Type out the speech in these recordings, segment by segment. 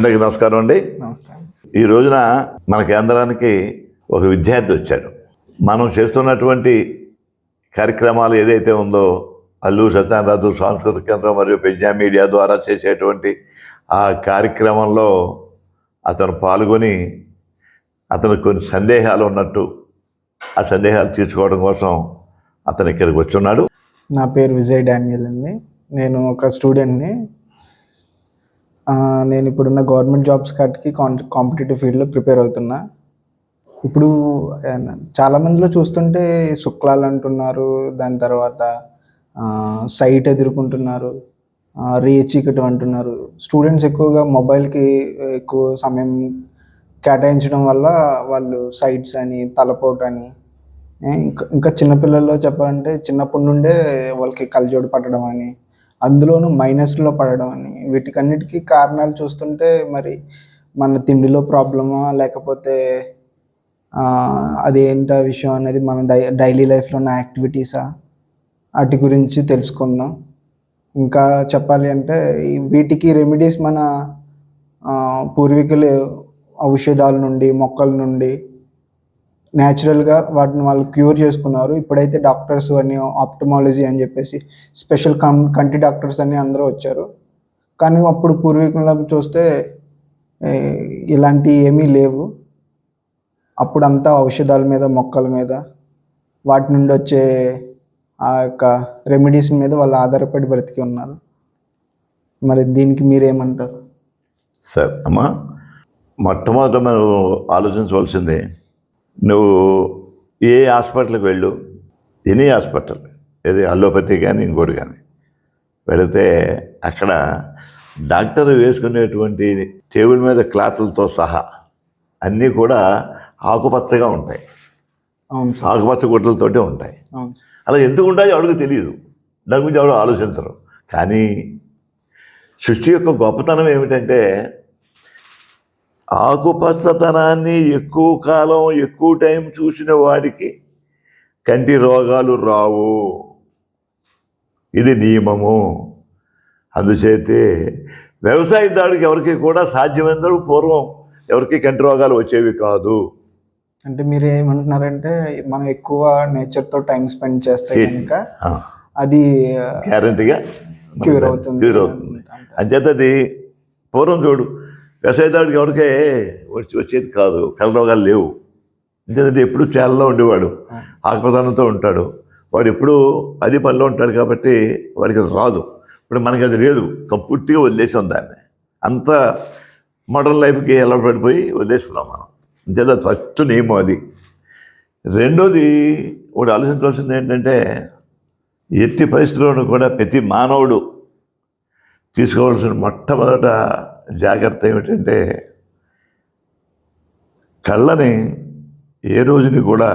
అందరికీ నమస్కారం అండి. నమస్తే ఈ రోజున మన కేంద్రానికి ఒక విద్యార్థి వచ్చాడు మనం చేస్తున్నటువంటి కార్యక్రమాలు ఏదైతే ఉందో అల్లూరు సత్యనారాజు సాంస్కృతిక కేంద్రం మరియు పెజ్ఞా మీడియా ద్వారా చేసేటువంటి ఆ కార్యక్రమంలో అతను పాల్గొని అతను కొన్ని సందేహాలు ఉన్నట్టు ఆ సందేహాలు తీర్చుకోవడం కోసం అతను ఇక్కడికి వచ్చున్నాడు. నా పేరు విజయ్ డానియల్ అండి. నేను ఒక స్టూడెంట్ని నేను ఇప్పుడున్న గవర్నమెంట్ జాబ్స్ కాటికి కాన్ కాంపిటేటివ్ ఫీల్డ్లో ప్రిపేర్ అవుతున్నా. ఇప్పుడు చాలామందిలో చాలా మందిలో చూస్తుంటే శుక్లాలు అంటున్నారు దాని తర్వాత సైట్ ఎదుర్కొంటున్నారు ఆ, అంటున్నారు. స్టూడెంట్స్ ఎక్కువగా మొబైల్కి ఎక్కువ సమయం కేటాయించడం వల్ల వాళ్ళు సైట్స్ అని తలపోటు అని ఇంకా ఇంకా చిన్నపిల్లల్లో చెప్పాలంటే చిన్నప్పటి నుండే వాళ్ళకి కళ్ళజోడు పట్టడం అని అందులోనూ మైనస్లో పడడం అని. వీటికన్నిటికీ కారణాలు చూస్తుంటే మరి మన తిండిలో ప్రాబ్లమా లేకపోతే ఆ, విషయం అనేది మన డై డైలీ లైఫ్లో ఉన్న యాక్టివిటీసా? వాటి గురించి తెలుసుకుందాం. ఇంకా చెప్పాలి అంటే వీటికి రెమెడీస్ మన పూర్వీకులు ఔషధాల నుండి మొక్కల నుండి న్యాచురల్గా వాటిని వాళ్ళు క్యూర్ చేసుకున్నారు. ఇప్పుడైతే డాక్టర్స్ అని ఆప్టమాలజీ అని చెప్పేసి స్పెషల్ కం కంటి డాక్టర్స్ అని అందరూ వచ్చారు. కానీ అప్పుడు పూర్వీకుల చూస్తే ఇలాంటివి ఇలాంటి ఏమీ లేవు. అప్పుడంతా ఔషధాల మీద మొక్కల మీద వాటి నుండి వచ్చే ఆ యొక్క రెమెడీస్ మీద వాళ్ళు ఆధారపడి బ్రతికి ఉన్నారు. మరి దీనికి మీరేమంటారు? సార్ అమ్మా మొట్టమొదట మనం ఆలోచించవలసింది నువ్వు ఏ హాస్పిటల్కి వెళ్ళు? Any hospital. ఏది అల్లోపతి కానీ ఇంకోటి కానీ వెళితే అక్కడ డాక్టర్ వేసుకునేటువంటి టేబుల్ మీద క్లాతులతో సహా అన్నీ కూడా ఆకుపచ్చగా ఉంటాయి. ఆకుపచ్చ గుడ్డలతోటే ఉంటాయి. అలా ఎందుకు ఉంటాయో ఎవరికి తెలియదు దాని గురించి ఎవరు ఆలోచించరు. కానీ సృష్టి యొక్క గొప్పతనం ఏమిటంటే ఆకుపచ్చతనాన్ని ఎక్కువ కాలం ఎక్కువ టైం చూసిన వాడికి కంటి రోగాలు రావు. ఇది నియమము. అందుచేతే వ్యవసాయదారుడికి ఎవరికి కూడా సాధ్యమైనంత పూర్వం ఎవరికి కంటి రోగాలు వచ్చేవి కాదు. అంటే మీరు ఏమంటున్నారంటే మనం ఎక్కువ నేచర్తో టైం స్పెండ్ చేస్తే కనుక అది గ్యారంటీగా క్యూర్ అవుతుంది. క్యూర్ అవుతుంది. అంచేత అది పూర్వం చూడు వ్యవసాయదారుడికి ఎవరికే వచ్చి వచ్చేది కాదు. కళ్ళ రోగాలు లేవు. ఎందుకంటే ఎప్పుడు చేలలో ఉండేవాడు. ఆకుపదానంతో ఉంటాడు. వాడు ఎప్పుడు అది పనిలో ఉంటాడు కాబట్టి వాడికి అది రాదు. ఇప్పుడు మనకి అది లేదు. పూర్తిగా వదిలేసాం దాన్ని. అంత మోడర్న్ లైఫ్కి ఎలా పడిపోయి వదిలేస్తున్నాం మనం. అంచేత ఫస్ట్ నియమం అది. రెండోది ఒకటి ఆలోచించవలసింది ఏంటంటే ఎట్టి పరిస్థితుల్లోనూ కూడా ప్రతి మానవుడు తీసుకోవాల్సిన మొట్టమొదట జాగ్రత్త ఏమిటంటే కళ్ళని ఏ రోజుని కూడా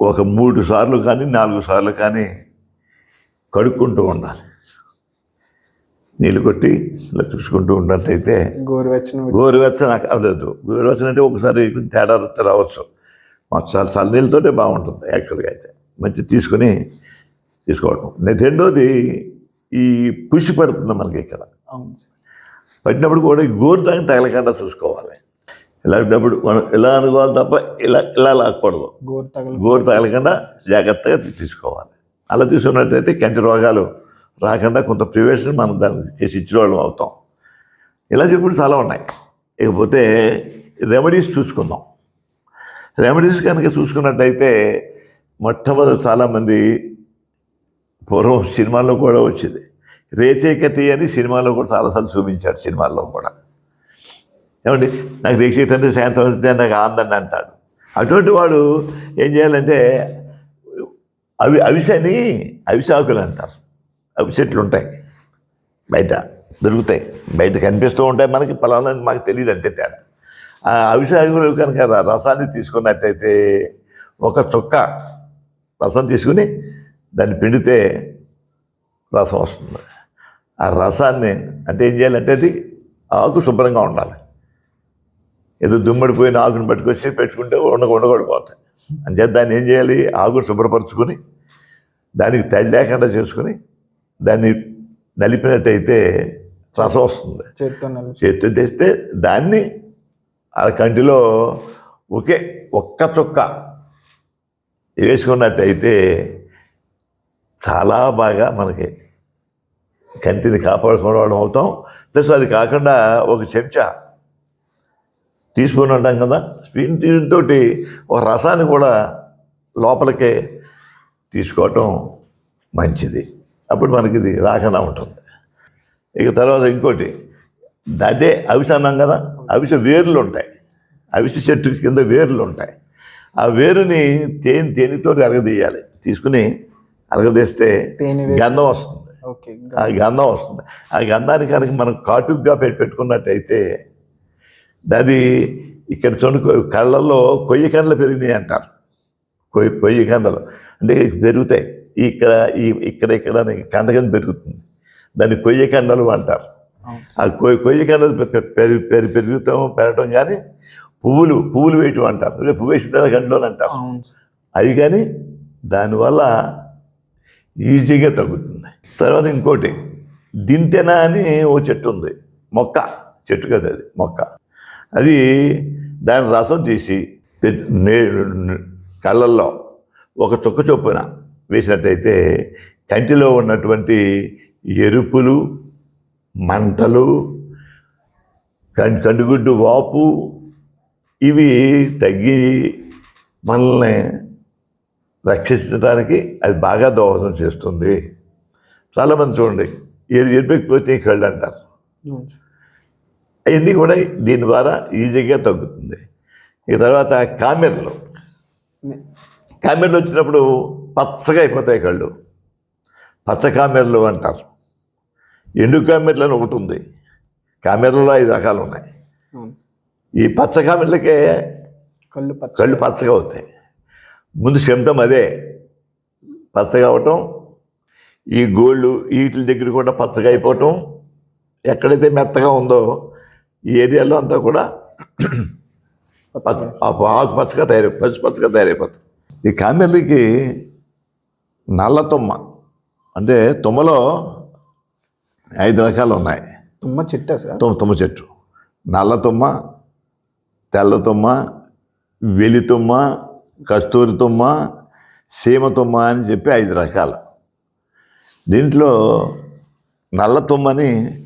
ఒక మూడు సార్లు కానీ నాలుగు సార్లు కానీ కడుక్కుంటూ ఉండాలి. నీళ్ళు కొట్టి ఇలా చూసుకుంటూ ఉన్నట్టయితే గోరువెచ్చని గోరువెచ్చని అవ్వలేదు గోరువెచ్చని అంటే ఒకసారి తేడా రావచ్చు. చాలా చల్లనీళ్ళతోటే బాగుంటుంది యాక్చువల్గా అయితే. మంచి తీసుకొని తీసుకోవడం రెండోది ఈ పుషి పడుతుంది మనకి ఇక్కడ. అవును సార్. పట్టినప్పుడు కూడా గోరు దాన్ని తగలకుండా చూసుకోవాలి. ఇలాంటప్పుడు మనం ఇలా అనుకోవాలి తప్ప ఇలా ఇలా లాక్కూడదు. గోరు తగలు గోరు తగలకుండా జాగ్రత్తగా తీసుకోవాలి. అలా తీసుకున్నట్టయితే కంటి రోగాలు రాకుండా కొంత ప్రివేషన్ మనం దానికి చేసి ఇచ్చిన వాళ్ళం అవుతాం. ఇలా చెప్పుడు చాలా ఉన్నాయి. ఇకపోతే రెమెడీస్ చూసుకుందాం. రెమెడీస్ కనుక చూసుకున్నట్టయితే మొట్టమొదటి చాలామంది పూర్వం సినిమాల్లో కూడా వచ్చింది. రేచేకటి అని సినిమాలో కూడా చాలాసార్లు చూపించాడు సినిమాల్లో కూడా. ఏమండి? నాకు రేచేకటి అంటే సాయంత్రం వస్తే నాకు ఆందని అంటాడు. అటువంటి వాడు ఏం చేయాలంటే అవి అవిసని అవిసాకులు అంటారు. అవి చెట్లు ఉంటాయి బయట దొరుకుతాయి. బయట కనిపిస్తూ ఉంటాయి మనకి పలానా మాకు తెలియదు అంతే తేడా. ఆ అవిసాకులు కనుక రసాన్ని తీసుకున్నట్టయితే ఒక చుక్క రసం తీసుకుని దాన్ని పిండితే రసం వస్తుంది. ఆ రసాన్ని అంటే ఏం చేయాలంటే అది ఆకు శుభ్రంగా ఉండాలి. ఏదో దుమ్మడిపోయిన ఆకును పట్టుకొచ్చి పెట్టుకుంటే ఉండ ఉండకూడపోతాయి అంచేత దాన్ని ఏం చేయాలి? ఆకును శుభ్రపరచుకొని దానికి తడి లేకుండా చేసుకుని దాన్ని నలిపినట్టయితే రసం వస్తుంది. చేతితో తెస్తే దాన్ని ఆ కంటిలో ఒకే ఒక్క చుక్క వేసుకున్నట్టయితే చాలా బాగా మనకి కంటిని కాపాడుకోవడం అవుతాం. ప్లస్ అది కాకుండా ఒక చెంచా టీ స్పూన్ అంటాం కదా స్పూన్ దీంతో ఒక రసాన్ని కూడా లోపలికి తీసుకోవటం మంచిది. అప్పుడు మనకి ఇది రాకుండా ఉంటుంది. ఇక తర్వాత ఇంకోటి అదే అవిసె అన్నాం కదా. అవిసె వేర్లు ఉంటాయి. అవిసె చెట్టు కింద వేర్లు ఉంటాయి. ఆ వేరుని తేనె తేనెతో అరగదీయాలి. తీసుకుని అరగదీస్తే. గంధం వస్తుంది. ఆ గంధం. వస్తుంది. ఆ గంధాన్ని కనుక మనం కాటుగ్గా పెట్టి పెట్టుకున్నట్టయితే అది ఇక్కడ చూడు కళ్ళల్లో కొయ్య కండలు పెరిగినాయి అంటారు. కొయ్యి కొయ్యి కండలు. అంటే పెరుగుతాయి. ఇక్కడ ఈ ఇక్కడ ఇక్కడ కండ కింద పెరుగుతుంది. దాన్ని కొయ్య కండలు అంటారు. ఆ కొయ్యి కొయ్య కండలు పెరి పెరి పెరుగుతాం పెరగటం కానీ పువ్వులు పువ్వులు వేయటం అంటారు. అంటే పువ్వు వేసిన గంటలో అంటారు. అవి కానీ దానివల్ల ఈజీగా తగ్గుతుంది. తర్వాత ఇంకోటి దింతెన అని ఓ చెట్టు ఉంది. మొక్క చెట్టు కదా అది మొక్క. అది దాని రసం తీసి నే- కళ్ళల్లో ఒక చుక్క చొప్పున వేసినట్టయితే కంటిలో ఉన్నటువంటి ఎరుపులు మంటలు కం కండుగుడ్డు వాపు ఇవి తగ్గి మనల్ని రక్షించడానికి అది బాగా దోహదం చేస్తుంది. చాలామంది చూడండి ఎరు ఎరుపెక్కిపోతే కళ్ళు అంటారు. అవన్నీ కూడా దీని ద్వారా ఈజీగా తగ్గుతుంది. ఇక తర్వాత కామెర్లు. కామెర్లు వచ్చినప్పుడు పచ్చగా అయిపోతాయి కళ్ళు. పచ్చ కామెర్లు అంటారు. ఎండు కామెర్లు అని ఒకటి ఉంది. కామెర్లలో ఐదు రకాలు ఉన్నాయి. ఈ పచ్చ కామెర్లకే కళ్ళు పచ్చ కళ్ళు పచ్చగా అవుతాయి. ముందు సిమ్టమ్ అదే. పచ్చగా అవటం ఈ గోళ్ళు వీటి దగ్గర కూడా పచ్చగా అయిపోవటం ఎక్కడైతే మెత్తగా ఉందో ఈ ఏరియాలో అంతా కూడా ఆకు పచ్చగా తయారై పచ్చి పచ్చగా తయారైపోతుంది ఈ కామెర్లకి నల్ల తుమ్మ అంటే తుమ్మలో ఐదు రకాలు ఉన్నాయి. తుమ్మ చిట్టా సార్? తుమ్మ తుమ్మ చెట్టు. నల్ల తుమ్మ తెల్ల తుమ్మ వెలి తుమ్మ కస్తూరి తుమ్మ సీమ తుమ్మ అని చెప్పి ఐదు రకాలు. దీంట్లో నల్ల తుమ్మని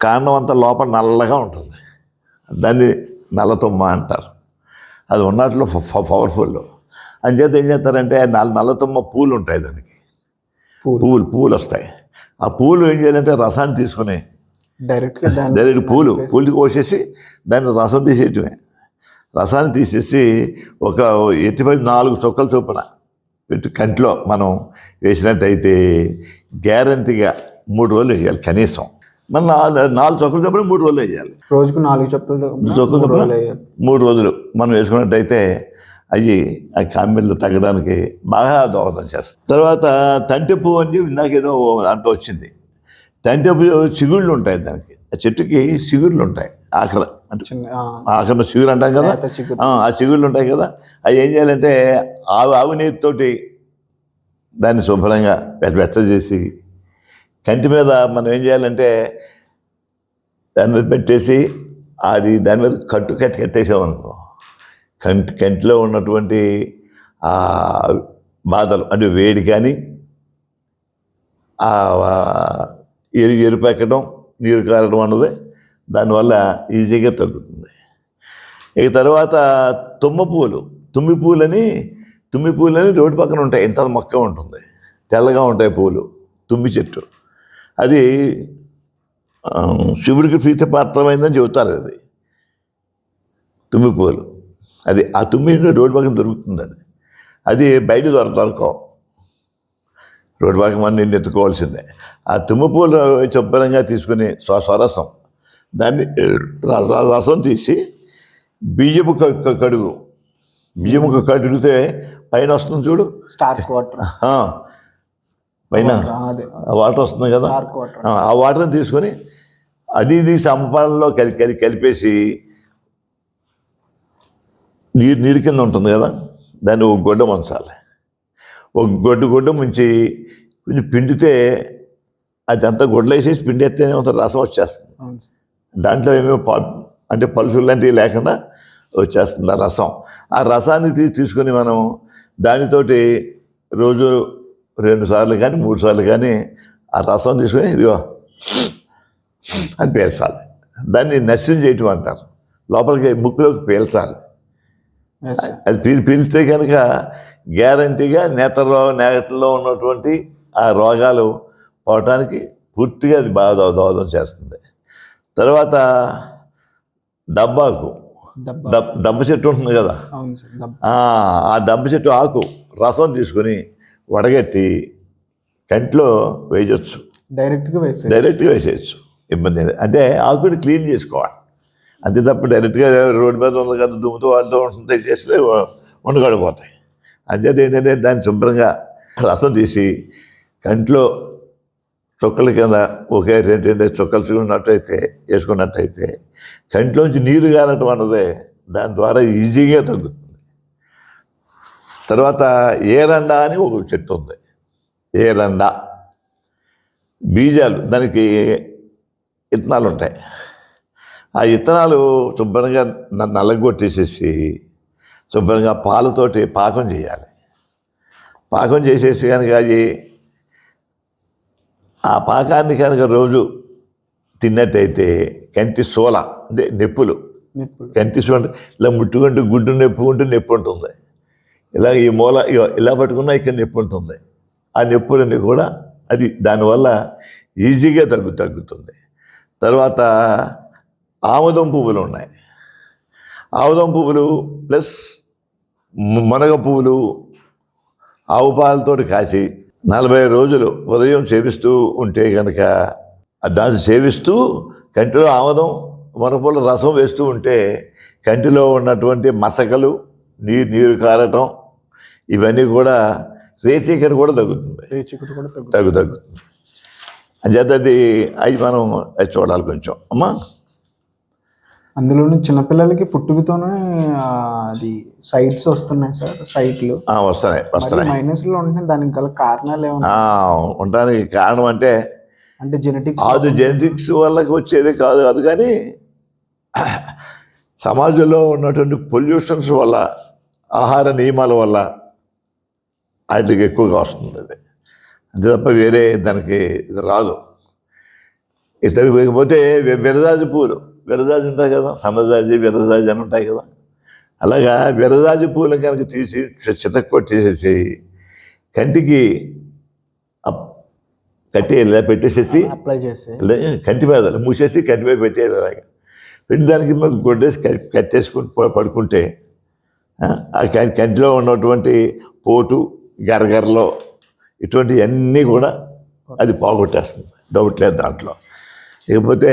కాండం అంతా లోపల నల్లగా ఉంటుంది. దాన్ని నల్ల తుమ్మ అంటారు. అది ఉన్నట్లు పవర్ఫుల్ అంచేత ఏం చేస్తారంటే నల్ల నల్ల తుమ్మ పూలు ఉంటాయి దానికి. పూలు. పూలు వస్తాయి. ఆ పూలు ఏం చేయాలంటే రసాన్ని తీసుకుని డైరెక్ట్ పూలు పూలు కోసేసి దాన్ని రసం తీసేయటమే. రసాన్ని తీసేసి ఒక ఎట్టిపడి నాలుగు చుక్కల చొప్పున పెట్టి కంట్లో మనం వేసినట్టయితే గ్యారంటీగా మూడు రోజులు వేయాలి కనీసం. మనం నాలుగు నాలుగు చొక్కల చొప్పున మూడు రోజులు వేయాలి. రోజుకు నాలుగు చెప్పులు చొక్కల చొప్పున. మూడు రోజులు మనం వేసుకున్నట్టయితే అవి ఆ కామెర్లు తగ్గడానికి బాగా దోహదం చేస్తాయి. తర్వాత తంటి పువ్వు అని చెప్పి ఇందాకేదో దాంట్లో వచ్చింది. తంటి పువ్వు చిగుళ్ళు ఉంటాయి దానికి. ఆ చెట్టుకి చిగుళ్ళు ఉంటాయి ఆఖర ఆఖరణ చిగురు అంటాం కదా. ఆ, చిగుళ్ళు ఉంటాయి కదా? అవి ఏం చేయాలంటే ఆవు ఆవు నీటితోటి దాన్ని శుభ్రంగా వెచ్చ వెచ్చ చేసి కంటి మీద మనం ఏం చేయాలంటే దాని మీద పెట్టేసి అది దాని మీద కట్టు కట్టి కట్టేసామనుకో. కంటి కంటిలో ఉన్నటువంటి ఆ బాధలు అంటే వేడి కానీ ఆ ఎరు ఎరుపెక్కడం నీరు కారడం అన్నది దానివల్ల ఈజీగా తగ్గుతుంది. ఇక తర్వాత తుమ్మ పూలు తుమ్మి పూలని తుమ్మి పూలని రోడ్డు పక్కన ఉంటాయి. ఇంత మొక్క ఉంటుంది. తెల్లగా ఉంటాయి పూలు. తుమ్మి చెట్టు. అది శివుడికి ప్రీతిపాత్రమైందని చెబుతారు అది. తుమ్మి పూలు అది ఆ తుమ్మి రోడ్డు పక్కన దొరుకుతుంది అది. అది బయట దొర దొరకవు. రోడ్డు పక్కన మనం నిన్ను ఎత్తుకోవాల్సిందే. ఆ తుమ్మి పూలు శుభ్రంగా తీసుకుని స్వ స్వరసం. దాన్ని రసం తీసి బియ్యపు కడుగు. బియ్యము కడిగితే పైన వస్తుంది చూడు. స్టార్క్ వాటర్ పైన వాటర్ వస్తుంది కదా. ఆ వాటర్ని తీసుకొని అది ఇది సంపాదనలో కలి కలి కలిపేసి నీరు నీరు కింద ఉంటుంది కదా. దాన్ని ఒక గొడ్డ ముంచాలి. ఒక గొడ్డు గొడ్డ ముంచి కొంచెం పిండితే అది అంతా గుడ్లేసేసి పిండి ఎత్తేనే రసం వచ్చేస్తుంది. దాంట్లో ఏమో పా అంటే పలుసులు లాంటివి లేకుండా వచ్చేస్తుంది ఆ రసం. ఆ రసాన్ని తీ తీసుకొని మనం దానితోటి రోజు రెండు సార్లు కానీ మూడు సార్లు కానీ ఆ రసం తీసుకొని ఇదిగో అని పేల్చాలి. దాన్ని నశ్యం చేయటం అంటారు. లోపలికి ముక్కులోకి పేల్చాలి. అది పీల్ పీల్స్తే కనుక గ్యారంటీగా నేతలో నేతలో ఉన్నటువంటి ఆ రోగాలు పోవటానికి పూర్తిగా అది బాగా దో- దోహదం చేస్తుంది. తర్వాత దబ్బాకు. దెబ్బ. దబ్ దెబ్బ చెట్టు ఉంటుంది కదా? ఆ ఆ దెబ్బ చెట్టు ఆకు రసం తీసుకొని వడగట్టి కంట్లో వేయచ్చు. డైరెక్ట్గా వేసే డైరెక్ట్గా వేసేయచ్చు. ఇబ్బంది లేదు. అంటే ఆకుని క్లీన్ చేసుకోవాలి. అంతే తప్ప డైరెక్ట్గా రోడ్డు మీద ఉంది కదా దుమ్ముతో వాళ్ళతో ఉంటుంది చేస్తే ఉండగడిపోతాయి అంచేత ఏంటంటే దాన్ని శుభ్రంగా రసం తీసి కంట్లో చుక్కల కింద ఒకే రెండు రెండు చుక్కలు చూసుకున్నట్టయితే వేసుకున్నట్టయితే కంట్లోంచి నీరు కానటం అన్నదే దాని ద్వారా ఈజీగా తగ్గుతుంది. తర్వాత ఏరండ అని ఒక చెట్టు ఉంది. ఏరండ బీజాలు దానికి విత్తనాలు ఉంటాయి. ఆ విత్తనాలు శుభ్రంగా న- నల్లగొట్టేసేసి శుభ్రంగా పాలతోటి పాకం చేయాలి. పాకం చేసేసి కనుక అది ఆ పాకాన్ని కనుక రోజు తిన్నట్టయితే కంటి సోల అంటే నొప్పులు. కంటి సోల ఇలా ముట్టుకుంటూ గుడ్డు నొప్పుకుంటూ నొప్పి ఉంటుంది. ఇలా ఈ మూల ఇలా పట్టుకున్నా ఇక్కడ నొప్పి ఉంటుంది. ఆ నొప్పులన్నీ కూడా అది దానివల్ల ఈజీగా తగ్గు తగ్గుతుంది. తర్వాత ఆముదం పువ్వులు ఉన్నాయి. ఆముదం పువ్వులు ప్లస్ మునగ పువ్వులు ఆవు పాలతోటి కాసి నలభై రోజులు ఉదయం సేవిస్తూ ఉంటే కనుక దాన్ని సేవిస్తూ కంటిలో ఆమదం మునపూల రసం వేస్తూ ఉంటే కంటిలో ఉన్నటువంటి మసకలు నీరు నీరు కారటం ఇవన్నీ కూడా రేచీకర కూడా తగ్గుతుంది. రేచికుడు కూడా తగ్గుతుంది. తగ్గు తగ్గుతుంది. అంచేత అది అవి మనం అది చూడాలి కొంచెం. అమ్మా? అందులోని చిన్నపిల్లలకి పుట్టుకతోనే అది సైట్స్ వస్తున్నాయి సార్ సైట్లు. వస్తున్నాయి వస్తున్నాయి. మైనస్లో ఉంటున్నాయి దానికి గల కారణాలు ఏమన్నా ఉండడానికి కారణం అంటే అంటే జెనెటిక్స్ అది జెనెటిక్స్ వల్లకి వచ్చేది కాదు అది కానీ సమాజంలో ఉన్నటువంటి పొల్యూషన్స్ వల్ల ఆహార నియమాల వల్ల వాటికి ఎక్కువగా వస్తుంది అది. అంతే తప్ప వేరే దానికి ఇది రాదు. ఇతర లేకపోతే వి- విరజాజి పూలు విరజాజి ఉంటాయి కదా సన్నజాజి విరజాజి అని ఉంటాయి కదా. అలాగా విరజాజి పూలు కనుక తీసి చితక్కొట్టేసేసి కంటికి కట్టి ఇలా పెట్టేసేసి అప్లై ఇలా కంటి మీద మూసేసి కంటి మీద పెట్టేయాలి అలాగా. పెట్టి దానికి మీద గొడ్డేసి కట్- కట్టేసుకుని పడుకుంటే ఆ, కంటిలో ఉన్నటువంటి పోటు గరగరలో ఇటువంటివన్నీ కూడా అది పోగొట్టేస్తుంది. డౌట్ లేదు దాంట్లో. ఇకపోతే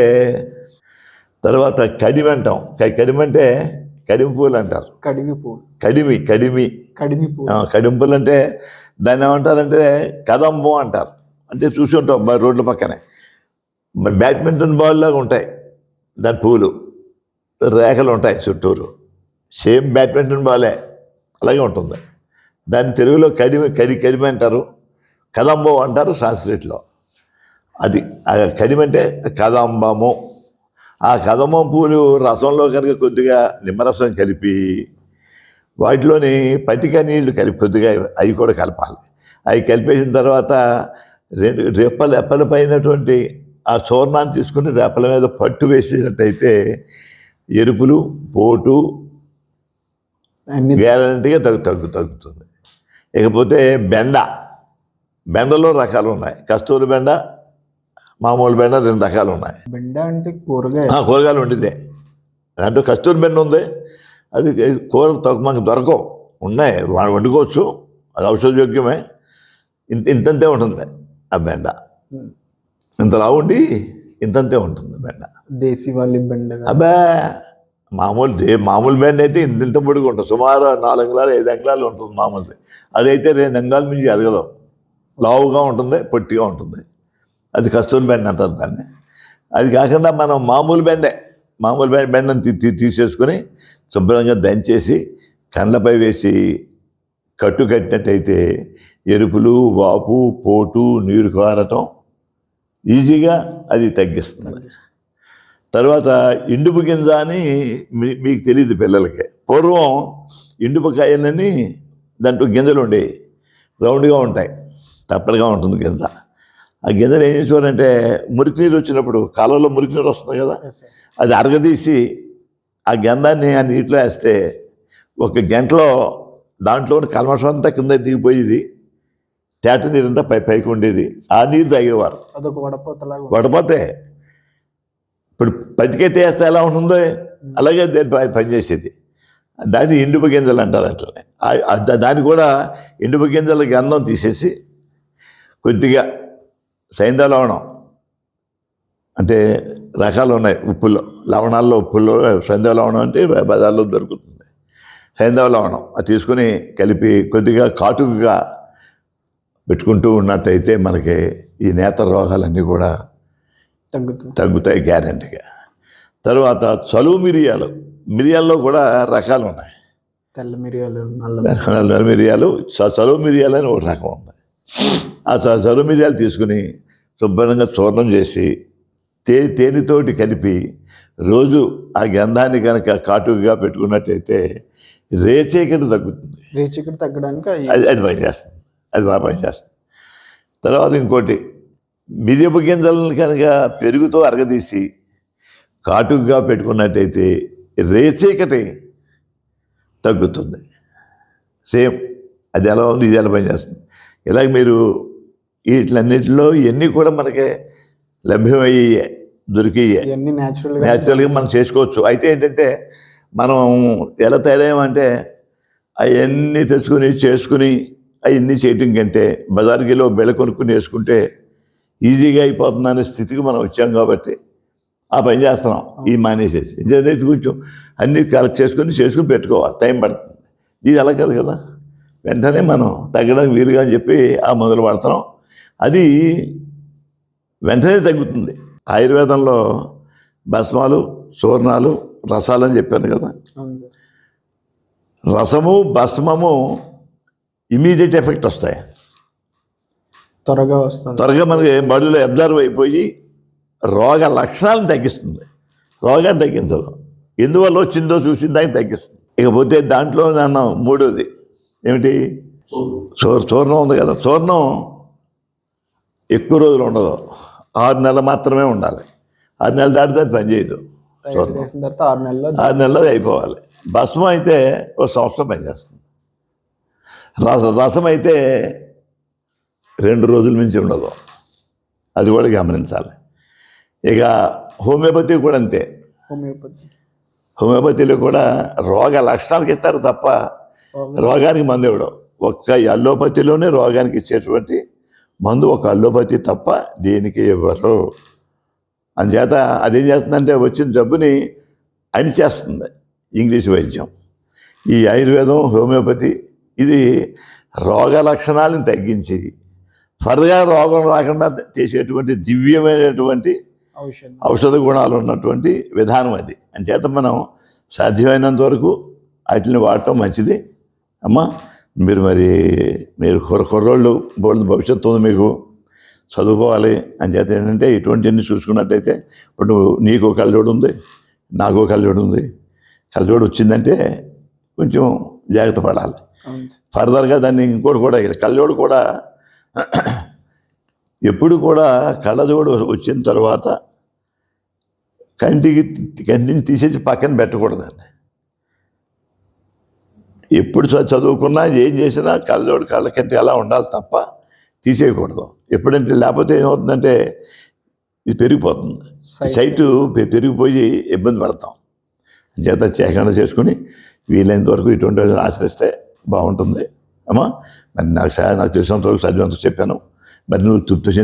తర్వాత కడిమి అంటాం. క- కడిమి అంటే కడిమి పూలు అంటారు. కడిగి పూలు. కడిమి కడిమి. కడిమి పూలు. ఆ, కడింపులు అంటే దాన్ని ఏమంటారంటే కదంబం అంటారు. అంటే చూసి ఉంటాం రోడ్ల పక్కనే. మరి బ్యాడ్మింటన్ బాల్ లాగా ఉంటాయి దాని పూలు. రేఖలు ఉంటాయి చుట్టూరు. సేమ్ బ్యాడ్మింటన్ బాలే అలాగే ఉంటుంది. దాన్ని తెలుగులో కడిమి కడి కడిమి అంటారు. కదంబం అంటారు సాంస్క్రిట్లో. అది ఆ కడిమి అంటే కదంబము. ఆ కదంబం పూలు రసంలో కనుక కొద్దిగా నిమ్మరసం కలిపి వాటిలోని పటిక నీళ్ళు కలిపి కొద్దిగా అవి కూడా కలపాలి. అవి కలిపేసిన తర్వాత రెండు రెప్పల రెప్పల పైనటువంటి ఆ చూర్ణాన్ని తీసుకుని రెప్పల మీద పట్టు వేసేటట్టయితే ఎరుపులు పోటు అన్ని గ్యారంటీగా తగ్గు తగ్గు తగ్గుతుంది. ఇకపోతే బెండ బెండలో రకాలు ఉన్నాయి. కస్తూరి బెండ మామూలు బెండ రెండు రకాలు ఉన్నాయి. బెండ అంటే కూరగాయ. కూరగాయలు వండితే. దాంట్లో కస్తూరి బెండ ఉంది. అది కూర మనకు దొరకవు. ఉన్నాయి. వండుకోవచ్చు. అది ఔషధయోగ్యమే ఇంత ఇంతంతే ఉంటుంది ఆ బెండ. ఇంతలా ఉండి ఇంతంతే ఉంటుంది బెండ. దేశీ వాళ్ళ బెండ అబ్బా! మామూలు దే మామూలు బెండ అయితే ఇంత ఇంత పొడిగా ఉంటుంది. సుమారు నాలుగు అంగుళాలు ఐదు అంగుళాలు ఉంటుంది మామూలుది. అదైతే రెండు అంగుళాల మించి ఎదగదు. లావుగా ఉంటుంది పొట్టిగా ఉంటుంది. అది కస్తూరి బెండ అంటారు దాన్ని. అది కాకుండా మనం మామూలు బెండే మామూలు బెండ బెండని తీ- తీసేసుకొని శుభ్రంగా దంచేసి కండ్లపై వేసి కట్టు కట్టినట్టయితే ఎరుపులు వాపు పోటు నీరు కారటం ఈజీగా అది తగ్గిస్తుంది. తర్వాత ఇండుపు గింజ అని మీ- మీకు తెలియదు పిల్లలకి. పూర్వం ఇండుపుకాయలని దాంట్లో గింజలు ఉండేవి. రౌండ్గా ఉంటాయి. తప్పలుగా ఉంటుంది గింజ. ఆ గింజలు ఏం చేసేవారంటే మురికి నీరు వచ్చినప్పుడు కాలంలో మురికి నీరు వస్తుంది కదా అది అరగదీసి ఆ గంధాన్ని ఆ నీటిలో వేస్తే ఒక గంటలో దాంట్లో ఉన్న కల్మషం అంతా కింద దిగిపోయేది తేట నీరంతా పై పైకి ఉండేది. ఆ నీరు తాగేవారు. అదొక వడపోతలాగా. వడపోతే ఇప్పుడు పట్టికెత్తి వేస్తే ఎలా ఉంటుందో? అలాగే దాని ప- పనిచేసేది దాన్ని ఎండుపు గింజలు అంటారు అట్లనే. దాన్ని కూడా ఎండుపు గింజల గంధం తీసేసి కొద్దిగా సైంధవ లవణం అంటే రకాలు ఉన్నాయి. ఉప్పుల్లో లవణాల్లో ఉప్పుల్లో సైంధవ లవణం అంటే బజార్లో దొరుకుతుంది. సైంధవ లవణం అది తీసుకుని కలిపి కొద్దిగా కాటుకుగా పెట్టుకుంటూ ఉన్నట్టయితే మనకి ఈ నేత రోగాలన్నీ కూడా తగ్గుతుంది తగ్గుతాయి గ్యారెంటీగా. తర్వాత చలువు మిరియాలు. మిరియాల్లో కూడా రకాలు ఉన్నాయి. తెల్ల మిరియాలు నల్ల మిరియాలు చలువు మిరియాలు అని ఒక రకం ఉంది. ఆ చ- చలువు మిరియాలు తీసుకుని శుభ్రంగా చూర్ణం చేసి తే తేనెతోటి కలిపి రోజు ఆ గంధాన్ని కనుక కాటుగా పెట్టుకున్నట్టయితే రేచీకటి తగ్గుతుంది. రేచికటి తగ్గడానికి అది అది పనిచేస్తుంది. అది బాగా పనిచేస్తుంది. తర్వాత ఇంకోటి మిరియపు గింజలను కనుక పెరుగుతో అరగదీసి కాటుగా పెట్టుకున్నట్టయితే రేచీకటి తగ్గుతుంది. సేమ్ అది ఎలా ఉంది ఇది ఎలా పనిచేస్తుంది. ఇలాగ మీరు వీటిలన్నిటిలో ఇవన్నీ కూడా మనకి లభ్యమయ్యే దొరికియే. ఇవన్నీ న్యాచురల్గా న్యాచురల్గా మనం చేసుకోవచ్చు. అయితే ఏంటంటే మనం ఎలా తయారయ్యామంటే అవన్నీ తెచ్చుకొని చేసుకుని అవన్నీ చేయటం కంటే బజార్కి వెళ్ళి ఒక బెళ్ళ కొనుక్కుని వేసుకుంటే ఈజీగా అయిపోతుంది అనే స్థితికి మనం వచ్చాం కాబట్టి ఆ పని చేస్తున్నాం. ఈ మానేసేసి. ఇదే కొంచెం అన్నీ కలెక్ట్ చేసుకుని చేసుకుని పెట్టుకోవాలి. టైం పడుతుంది. ఇది అలా కాదు కదా. వెంటనే మనం తగ్గడానికి వీలుగా అని చెప్పి ఆ మొదలు పడుతున్నాం అది వెంటనే తగ్గుతుంది. ఆయుర్వేదంలో భస్మాలు చూర్ణాలు రసాలు అని చెప్పాను కదా. రసము భస్మము ఇమీడియట్ ఎఫెక్ట్ వస్తాయి. త్వరగా వస్తుంది. త్వరగా మనకి బాడీలో అబ్జర్వ్ అయిపోయి రోగ లక్షణాలను తగ్గిస్తుంది. రోగాన్ని తగ్గించదు. ఎందువల్ల వచ్చిందో చూసిన దానికి తగ్గిస్తుంది. ఇకపోతే దాంట్లో నన్ను మూడోది. ఏమిటి? చూ- చూర్ణం ఉంది కదా. చూర్ణం ఎక్కువ రోజులు ఉండదు. ఆరు నెలలు మాత్రమే ఉండాలి. ఆరు నెలలు దాటితే అది పనిచేయదు ఆరు నెలల్లో ఆరు నెలలు అయిపోవాలి. భస్మం అయితే ఒక సంవత్సరం పనిచేస్తుంది రస రసం అయితే రెండు రోజుల నుంచి ఉండదు. అది కూడా గమనించాలి. ఇక హోమియోపతి కూడా అంతే. హోమియోపతి. హోమియోపతిలో కూడా రోగ లక్షణాలకు ఇస్తారు తప్ప రోగానికి మందు ఇవ్వడం. ఒక్క అల్లోపతిలోనే రోగానికి ఇచ్చేటువంటి మందు ఒక అల్లోపతి తప్ప దేనికి ఇవ్వరు. అందుచేత అదేం చేస్తుందంటే వచ్చిన జబ్బుని అణిచేస్తుంది ఇంగ్లీష్ వైద్యం. ఈ ఆయుర్వేదం హోమియోపతి ఇది రోగ లక్షణాలను తగ్గించి ఫర్దర్గా రోగం రాకుండా చేసేటువంటి దివ్యమైనటువంటి ఔషధం. ఔషధ గుణాలు ఉన్నటువంటి విధానం అది. అంచేత మనం సాధ్యమైనంత వరకు వాటిని వాడటం మంచిది. అమ్మా మీరు మరి మీరు కుర్ర కుర్రోళ్ళు బోల్డ్ భవిష్యత్తు ఉంది మీకు. చదువుకోవాలి. అంచేత ఏంటంటే ఇటువంటివన్నీ చూసుకున్నట్టయితే ఇప్పుడు నీకు కళ్ళజోడు ఉంది నాకు కళ్ళజోడు ఉంది. కళ్ళజోడు వచ్చిందంటే కొంచెం జాగ్రత్త పడాలి. ఫర్దర్గా దాన్ని ఇంకోటి కూడా కళ్ళజోడు కూడా ఎప్పుడు కూడా కళ్ళజోడు వచ్చిన తర్వాత కంటికి కంటిని తీసేసి పక్కన పెట్టకూడదండి. ఎప్పుడు చదువుకున్నా ఏం చేసినా కళ్ళజోడు కళ్ళ కంటి అలా ఉండాలి తప్ప తీసేయకూడదు. ఎప్పుడంటే లేకపోతే ఏమవుతుందంటే ఇది పెరిగిపోతుంది. సైటు పెరిగిపోయి ఇబ్బంది పడతాం. చేత చేయకుండా చేసుకుని వీలైనంత వరకు ఇటువంటి వాళ్ళని ఆశ్రయిస్తే బాగుంటుంది. అమ్మా మరి నాకు నాకు తెలిసినంత వరకు చదివేంత చెప్పాను. మరి నువ్వు తృప్తి